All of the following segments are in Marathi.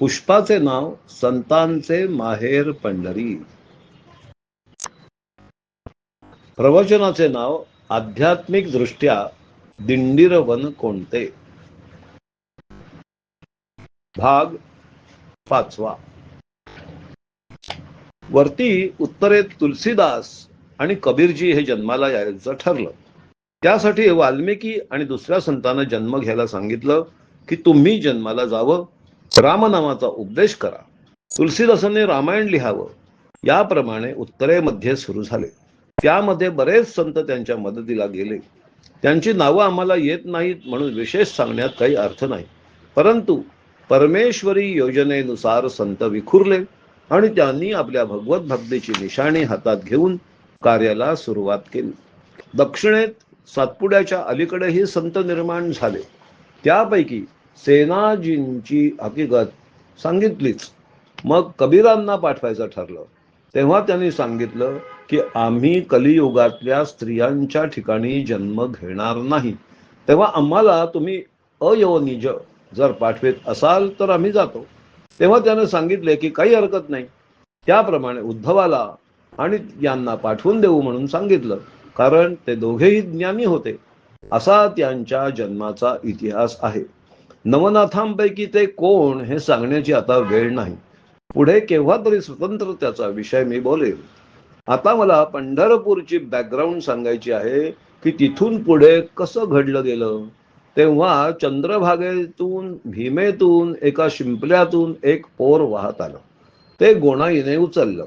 पुष्पाचे नाव संतांचे माहेर पंढरी. प्रवचनाचे नाव आध्यात्मिक दृष्ट्या दिंडीरवन कोणते? भाग पाचवा. वरती उत्तरेत तुलसीदास आणि कबीरजी हे जन्माला यायचं ठरलं. त्यासाठी वाल्मिकी आणि दुसऱ्या संतानं जन्म घ्यायला सांगितलं की तुम्ही जन्माला जावं. रामनामाचा उपदेश करा. तुलसीदासांनी रामायण लिहावं. याप्रमाणे उत्तरेमध्ये सुरू झाले. त्यामध्ये बरेच संत त्यांच्या मदतीला गेले. त्यांची नावं आम्हाला येत नाहीत म्हणून विशेष सांगण्यात काही अर्थ नाही. परंतु परमेश्वरी योजनेनुसार संत विखुरले आणि त्यांनी आपल्या भगवत भक्तीची निशाणी हातात घेऊन कार्याला सुरुवात केली. दक्षिणेत सातपुड्याच्या अलीकडेही संत निर्माण झाले. त्यापैकी सेनाजींची हकीकत सांगितलीच. मग कबीरांना पाठवायचं ठरलं. तेव्हा त्यांनी सांगितलं की आम्ही कलियुगातल्या स्त्रियांच्या ठिकाणी जन्म घेणार नाही. तेव्हा आम्हाला तुम्ही अयवनिज जर पाठवित असाल तर आम्ही जातो. तेव्हा त्याने सांगितले की काही हरकत नाही. त्याप्रमाणे उद्धवाला आणि यांना पाठवून देऊ म्हणून सांगितलं. कारण ते दोघेही ज्ञानी होते. असा त्यांच्या जन्माचा इतिहास आहे. नवनाथांपैकी ते कोण हे सांगण्याची आता वेळ नाही. पुढे केव्हा तरी स्वतंत्र त्याचा विषय मी बोलेल आता मला पंढरपूरची बॅकग्राऊंड सांगायची आहे की तिथून पुढे कसं घडलं गेलं? तेव्हा चंद्रभागेतून भीमेतून एका शिंपल्यातून एक पोर वाहत आलं. ते गोणाईने उचललं.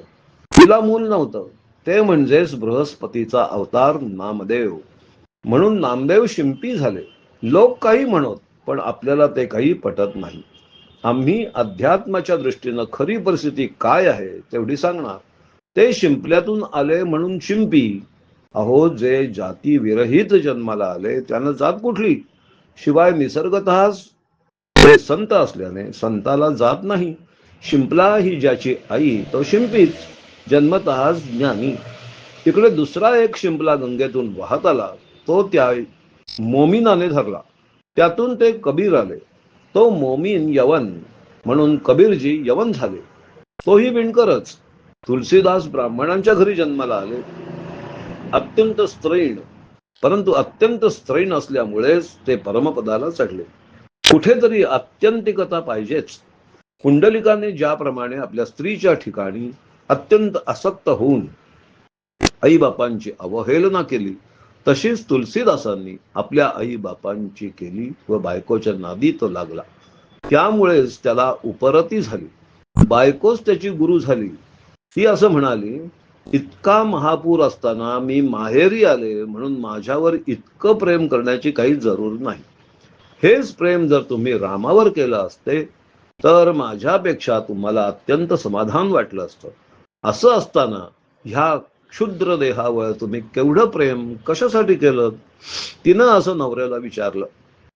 तिला मूल नव्हतं. ते म्हणजेच बृहस्पतीचा अवतार नामदेव. म्हणून नामदेव शिंपी झाले. लोक काही म्हणत पण आपल्याला ते काही पटत नाही. आम्ही अध्यात्माच्या दृष्टीनं खरी परिस्थिती काय आहे तेवढी सांगणार. ते शिंपल्यातून आले म्हणून शिंपी. अहो जे जाती विरहित जन्माला आले त्यांना जात कुठली? शिवाय निसर्गतःच ते संत असल्याने संताला जात नाही. शिंपला ही ज्याची आई तो शिंपीच. जन्मतःच ज्ञानी. तिकडे दुसरा एक शिंपला गंगेतून वाहत आला. तो त्या मोमिनाने धरला. त्यातून ते कबीर आले. तो मोमीन यवन म्हणून कबीरजी यवन झाले. तोही विणकरच तुलसीदास ब्राह्मणांच्या घरी जन्माला आले. अत्यंत स्त्रैण. परंतु अत्यंत स्त्रैण असल्यामुळेच ते परमपदाला चढले. कुठेतरी आत्यंतिकता पाहिजेच. कुंडलिकाने ज्याप्रमाणे आपल्या स्त्रीच्या ठिकाणी अत्यंत आसक्त होऊन आईबापांची अवहेलना केली. तशीच तुलसीदासांनी आपल्या आई बापांची केली व बायकोच्या नादी तो लागला. त्यामुळेच त्याला उपरती झाली. बायकोच त्याची गुरु झाली. ती असं म्हणाली इतका महापूर असताना मी माहेरी आले म्हणून माझ्यावर इतकं प्रेम करण्याची काही जरूर नाही. हेच प्रेम जर तुम्ही रामावर केलं असते तर माझ्यापेक्षा तुम्हाला अत्यंत समाधान वाटलं असतं. असं असताना ह्या क्षुद्र देहावर तुम्ही केवढं प्रेम कशासाठी केलं? तिनं असं नवऱ्याला विचारलं.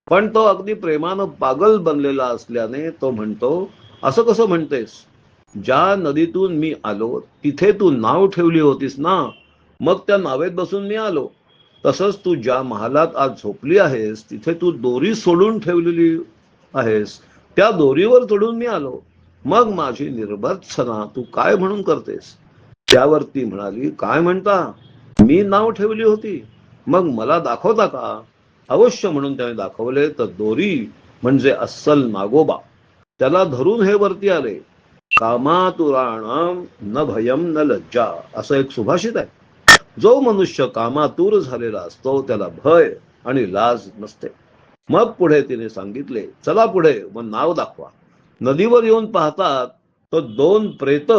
पण तो अगदी प्रेमानं पागल बनलेला असल्याने तो म्हणतो असं कसं म्हणतेस? ज्या नदीतून मी आलो तिथे तू नाव ठेवली होतीस ना? मग त्या नावेत बसून मी आलो. तसंच तू ज्या महालात आज झोपली आहेस तिथे तू दोरी सोडून ठेवलेली आहेस. त्या दोरीवर चढून मी आलो. मग माझी निर्भत्सना तू काय म्हणून करतेस? त्यावर ती म्हणाली काय म्हणता? मी नाव ठेवली होती. मग मला दाखवता का? अवश्य म्हणून त्याने दाखवले तर दोरी म्हणजे अस्सल नागोबा. त्याला धरून हे वरती आले. कामातुराणाम न भयम न लज्जा. असं एक सुभाषित आहे. जो मनुष्य कामातूर झालेला असतो त्याला भय आणि लाज नसते. मग पुढे तिने सांगितले चला पुढे मग नाव दाखवा. नदीवर येऊन पाहतात तर दोन प्रेत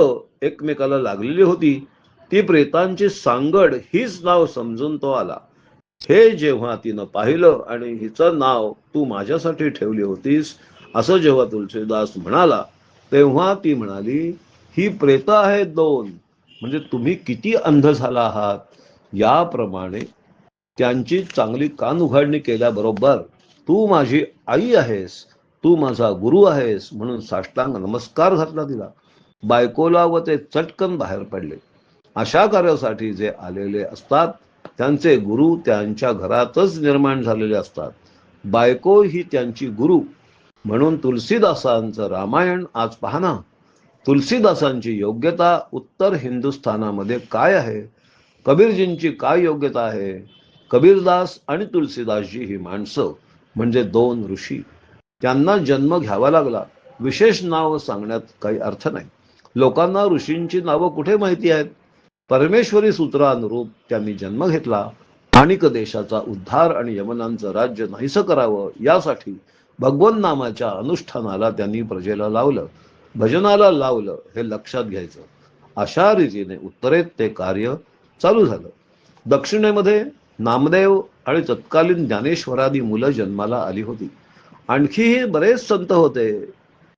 एकमेकाला लागलेली होती. ती प्रेतांची सांगड हीच नाव समजून तो आला. हे जेव्हा तिनं पाहिलं आणि हिचं नाव तू माझ्यासाठी ठेवली होतीस असं जेव्हा तुलसीदास म्हणाला तेव्हा ती म्हणाली ही प्रेत आहेत दोन. म्हणजे तुम्ही किती अंध झाला आहात. याप्रमाणे त्यांची चांगली कान उघडणी केल्याबरोबर तू माझी आई आहेस. तू माझा गुरु आहेस म्हणून साष्टांग नमस्कार घातला तिला. बायकोला व ते चटकन बाहेर पडले. अशा कार्यासाठी जे आलेले असतात त्यांचे गुरु त्यांच्या घरातच निर्माण झालेले असतात. बायको ही त्यांची गुरु. म्हणून तुलसीदासांचं रामायण आज पाहना तुलसीदासांची योग्यता उत्तर हिंदुस्थानामध्ये काय आहे? कबीरजींची काय योग्यता आहे? कबीरदास आणि तुलसीदासजी ही माणसं म्हणजे दोन ऋषी. त्यांना जन्म घ्यावा लागला. विशेष नाव सांगण्यात काही अर्थ नाही. लोकांना ऋषींची नावं कुठे माहिती आहेत? परमेश्वरी सूत्रानुरूप त्यांनी जन्म घेतला आणिक देशाचा उद्धार आणि यमनांचं राज्य नाहीसं करावं यासाठी भगवन नामाच्या अनुष्ठानाला त्यांनी प्रजेला लावलं. भजनाला लावलं हे लक्षात घ्यायचं. अशा रीतीने उत्तरेत ते कार्य चालू झालं. दक्षिणेमध्ये नामदेव आणि तत्कालीन ज्ञानेश्वरादी मुलं जन्माला आली होती. आणखीही बरेच संत होते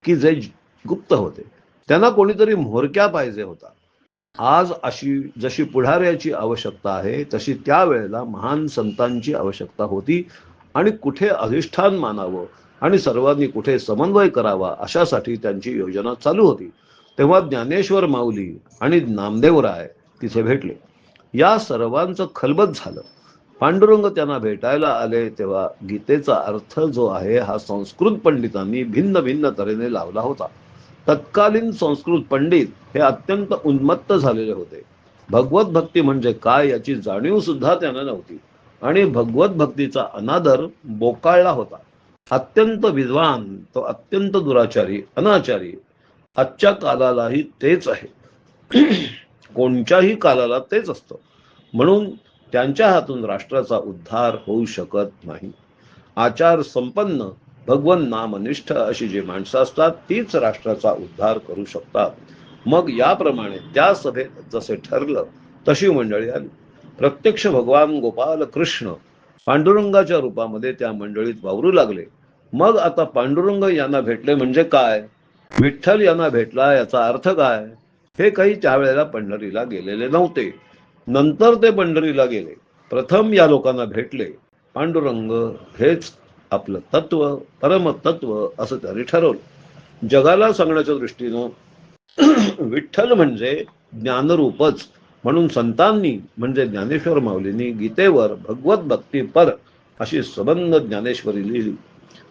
की जे गुप्त होते. त्यांना कोणीतरी म्होरक्या पाहिजे होता. आज अशी जशी पुढाऱ्याची आवश्यकता आहे तशी त्यावेळेला महान संतांची आवश्यकता होती आणि कुठे अधिष्ठान मानावं आणि सर्वांनी कुठे समन्वय करावा अशासाठी त्यांची योजना चालू होती. तेव्हा ज्ञानेश्वर माऊली आणि नामदेवराय तिथे भेटले. या सर्वांचं खलबत झालं. पांडुरंग त्यांना भेटायला आले तेव्हा गीतेचा अर्थ जो आहे हा संस्कृत पंडितांनी भिन्न भिन्न तऱ्हेने लावला होता. तत्कालीन संस्कृत पंडित हे अत्यंत उन्मत्त झालेले होते. भगवत भक्ती म्हणजे काय याची जाणीव सुद्धा त्यांना नव्हती. आणि भगवत भक्तीचा अनादर बोकाळला होता. अत्यंत विद्वान तो अत्यंत दुराचारी अनाचारी आजच्या कालालाही तेच आहे. कोणत्याही कालाला तेच असतं. म्हणून त्यांच्या हातून राष्ट्राचा उद्धार होऊ शकत नाही. आचार संपन्न भगवन नामनिष्ठ अशी जी माणसं असतात तीच राष्ट्राचा उद्धार करू शकतात. मग याप्रमाणे त्या सभेत जसे ठरलं तशी मंडळी आली. प्रत्यक्ष भगवान गोपाल कृष्ण पांडुरंगाच्या रूपामध्ये त्या मंडळीत वावरू लागले. मग आता पांडुरंग यांना भेटले म्हणजे काय? विठ्ठल यांना भेटला याचा अर्थ काय? हे काही त्यावेळेला पंढरीला गेलेले नव्हते. नंतर ते पंढरीला गेले. प्रथम या लोकांना भेटले. पांडुरंग हेच आपलं तत्व परमतत्व असं त्यांनी ठरवलं. जगाला सांगण्याच्या दृष्टीनं विठ्ठल म्हणजे ज्ञानरूपच. म्हणून संतांनी म्हणजे ज्ञानेश्वर माऊलींनी गीतेवर भगवत भक्ती पर अशी सबंध ज्ञानेश्वरी लिहिली.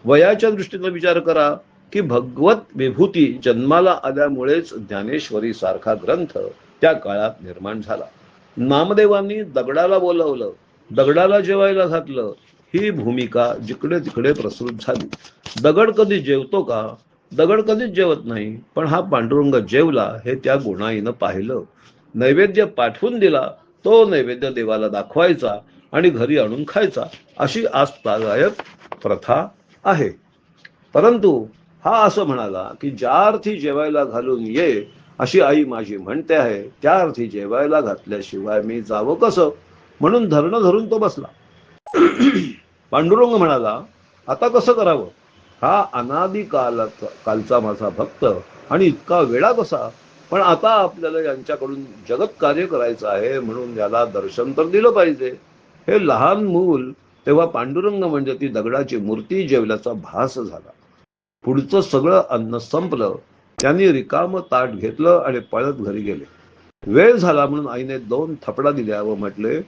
वयाच्या दृष्टीनं विचार करा की भगवत विभूती जन्माला आल्यामुळेच ज्ञानेश्वरी सारखा ग्रंथ त्या काळात निर्माण झाला. नामदेवांनी दगडाला बोलावलं दगडाला जेवायला घातलं ही भूमिका जिकडे तिकडे प्रसृत झाली. दगड कधी जेवतो का? दगड कधीच जेवत नाही पण हा पांडुरंग जेवला हे त्या गुणाईनं पाहिलं. नैवेद्य पाठवून दिला तो नैवेद्य देवाला दाखवायचा आणि घरी आणून खायचा अशी आस्थादायक प्रथा आहे. परंतु हा असं म्हणाला की ज्या अर्थी जेवायला घालून ये अशी आई माझी म्हणते आहे त्या अर्थी जेवायला घातल्याशिवाय मी जावं कसं? म्हणून धरणं धरून तो बसला. पांडुरंग म्हणाला आता कसं करावं? हा अनादी कालाचा कालचा माझा भक्त आणि इतका वेळा कसा? पण आता आपल्याला यांच्याकडून जगत कार्य करायचं आहे म्हणून याला दर्शन तर दिलं पाहिजे. हे लहान मूल तेव्हा पांडुरंग म्हणजे ती दगडाची मूर्ती जेवल्याचा भास झाला. पुढचं सगळं अन्न संपलं. त्यांनी रिकाम ताट घेतलं आणि पळत घरी गेले. वेळ झाला म्हणून आईने दोन थपडा दिल्या व म्हटले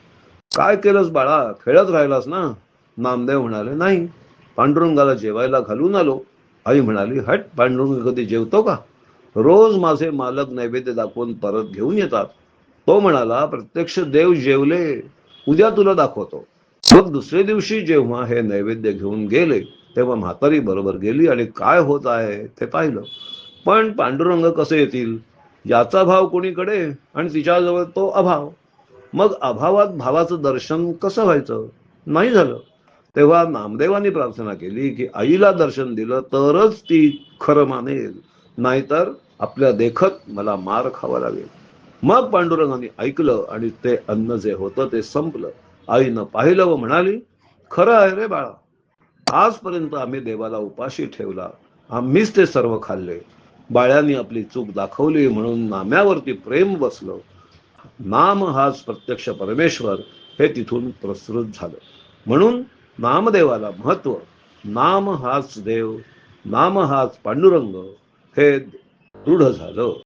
काय केलंस बाळा? खेळत राहिलास ना? नामदेव म्हणाले नाही. पांडुरंगाला जेवायला घालून आलो. आई म्हणाली हट पांडुरंग कधी जेवतो का? रोज माझे मालक नैवेद्य दाखवून परत घेऊन येतात. तो म्हणाला प्रत्यक्ष देव जेवले उद्या तुला दाखवतो. मग दुसऱ्या दिवशी जेव्हा हे नैवेद्य घेऊन गेले तेव्हा म्हातारी बरोबर गेली आणि काय होत आहे ते पाहिलं. पण पांडुरंग कसे येतील? याचा भाव कोणीकडे? आणि तिच्याजवळ तो अभाव. मग अभावात भावाचं दर्शन कसं व्हायचं? नाही झालं. तेव्हा नामदेवानी प्रार्थना केली की आईला दर्शन दिलं तरच ती खरं मानेल. नाहीतर आपल्या देखत मला मार खावा लागेल. मग पांडुरंगाने ऐकलं आणि ते अन्न जे होतं ते संपलं. आईनं पाहिलं व म्हणाली खरं आहे रे बाळा आजपर्यंत आम्ही देवाला उपाशी ठेवला. आम्हीच ते सर्व खाल्ले. बाळ्यांनी आपली चूक दाखवली म्हणून नाम्यावरती प्रेम बसलं. नाम हाच प्रत्यक्ष परमेश्वर हे तिथून प्रसृत झालं. म्हणून नामदेवाला महत्त्व नाम हाच देव नाम हाच पांडुरंग हे दृढ झालं.